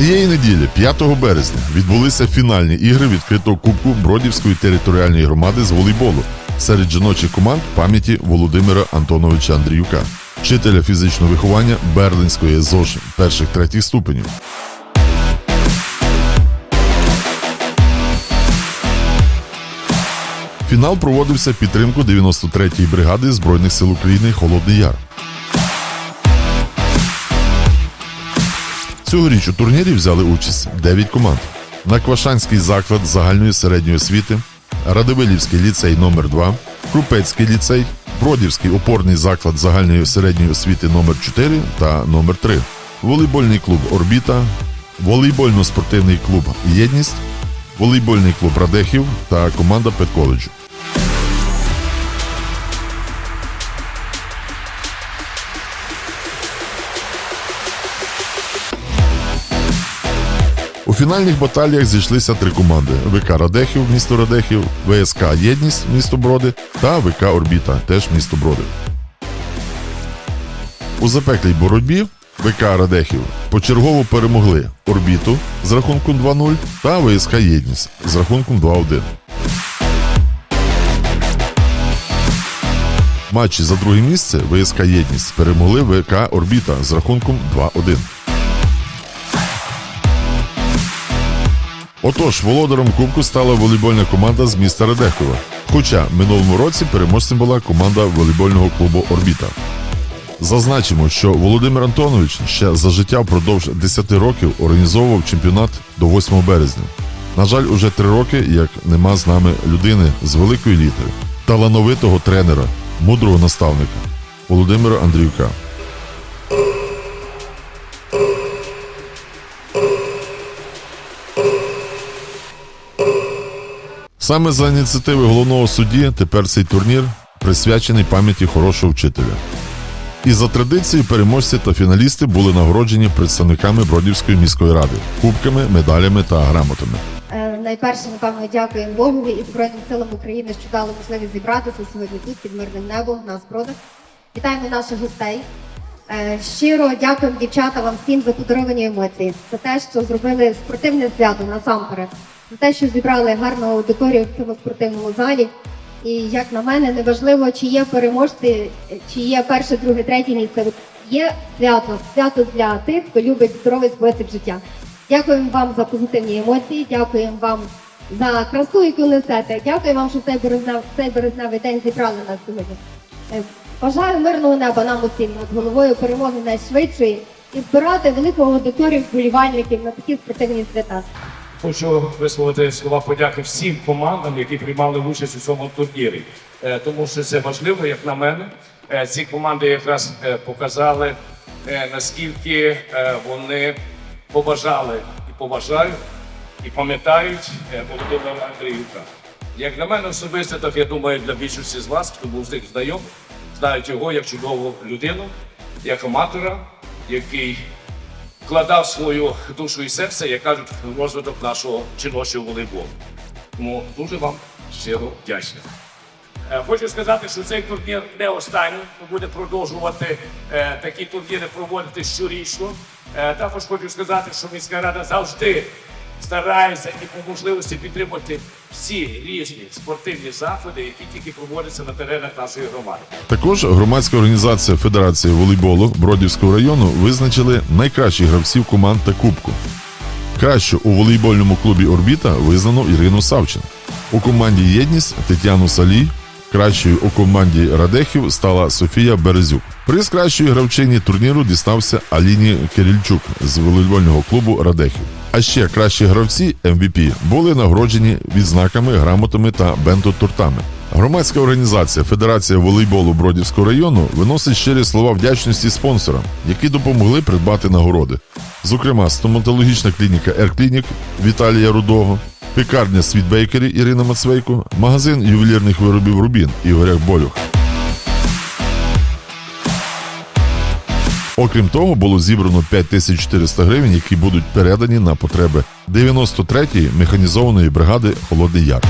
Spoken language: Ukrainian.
Цієї неділі, 5 березня, відбулися фінальні ігри відкритого кубку Бродівської територіальної громади з волейболу серед жіночих команд пам'яті Володимира Антоновича Андріюка, вчителя фізичного виховання Берлинської ЗОЖ перших третіх ступенів. Фінал проводився підтримку 93-ї бригади Збройних сил України Холодний Яр. Цьогоріч у турнірі взяли участь 9 команд. Наквашанський заклад загальної середньої освіти, Радивилівський ліцей номер 2 Крупецький ліцей, Бродівський опорний заклад загальної середньої освіти номер 4 та номер 3 волейбольний клуб Орбіта, волейбольно-спортивний клуб Єдність, волейбольний клуб Радехів та команда Педколеджу. Фінальних баталіях зійшлися три команди: ВК Радехів, місто Радехів, ВСК Єдність, місто Броди та ВК Орбіта, теж місто Броди. У запеклій боротьбі ВК Радехів почергово перемогли Орбіту з рахунком 2-0 та ВСК Єдність з рахунком 2-1. Матчі за друге місце ВСК Єдність перемогли ВК Орбіта з рахунком 2-1. Отож, володарем кубку стала волейбольна команда з міста Радехова. Хоча минулому році переможцем була команда волейбольного клубу Орбіта. Зазначимо, що Володимир Антонович ще за життя впродовж 10 років організовував чемпіонат до 8 березня. На жаль, уже три роки, як нема з нами людини з великої літери, талановитого тренера, мудрого наставника Володимира Андріюка. Саме за ініціативи головного судді тепер цей турнір присвячений пам'яті хорошого вчителя. І за традицією переможці та фіналісти були нагороджені представниками Бродівської міської ради кубками, медалями та грамотами. Е, Найперше, напевно, дякуємо Богові і Збройним силам України, що дали можливість зібратися сьогодні тут під мирним небом на збродах. Вітаємо наших гостей. Е, Щиро дякуємо дівчата вам всім за подаровані емоції, за те, що зробили спортивне свято насамперед, за те, що зібрали гарну аудиторію в цьому спортивному залі. І як на мене, неважливо, чи є переможці, чи є перше, друге, третє місце. Є свято, свято для тих, хто любить здоровий спосіб життя. Дякуємо вам за позитивні емоції, дякуємо вам за красу, яку несете. Дякую вам, що цей березнев, цей березневий день зібрали нас сьогодні. Е, Бажаю мирного неба нам усім над головою, перемоги найшвидшої і збирати велику аудиторію вболівальників на такі спортивні свята. Хочу висловити слова подяки всім командам, які приймали участь у цьому турнірі, Е, тому що це важливо, як на мене. Е, Ці команди якраз е, показали наскільки вони побажали і поважають, і пам'ятають Володимира Андріюка. Як на мене особисто, так я думаю, для більшості з вас, хто був з них знайом, знають його як чудову людину, як аматора, який вкладав свою душу і серце, як кажуть, в розвиток нашого жіночого волейболу. Тому дуже вам щиро вдячний. Е, Хочу сказати, що цей турнір не останній. Ми будемо продовжувати е, такі турніри проводити щорічно. Е, також хочу сказати, що міська рада завжди старається і по можливості підтримувати всі різні спортивні заходи, які тільки проводяться на теренах нашої громади. Також громадська організація Федерації волейболу Бродівського району визначили найкращих гравців команд та кубку. Кращу у волейбольному клубі Орбіта визнано Ірину Савчин. У команді Єдність Тетяну Салій. Кращою у команді Радехів стала Софія Березюк. Приз кращої гравчині турніру дістався Аліні Кирильчук з волейбольного клубу Радехів. А ще кращі гравці MVP були нагороджені відзнаками, грамотами та бенто-тортами. Громадська організація Федерація волейболу Бродівського району виносить щирі слова вдячності спонсорам, які допомогли придбати нагороди. Зокрема, стоматологічна клініка Ерклінік Віталія Рудого, пекарня Світ Бейкері Ірина Мацвейко, магазин ювелірних виробів Рубін Ігоря Болюх. Окрім того, було зібрано 5400 гривень, які будуть передані на потреби 93-ї механізованої бригади Холодний Яр.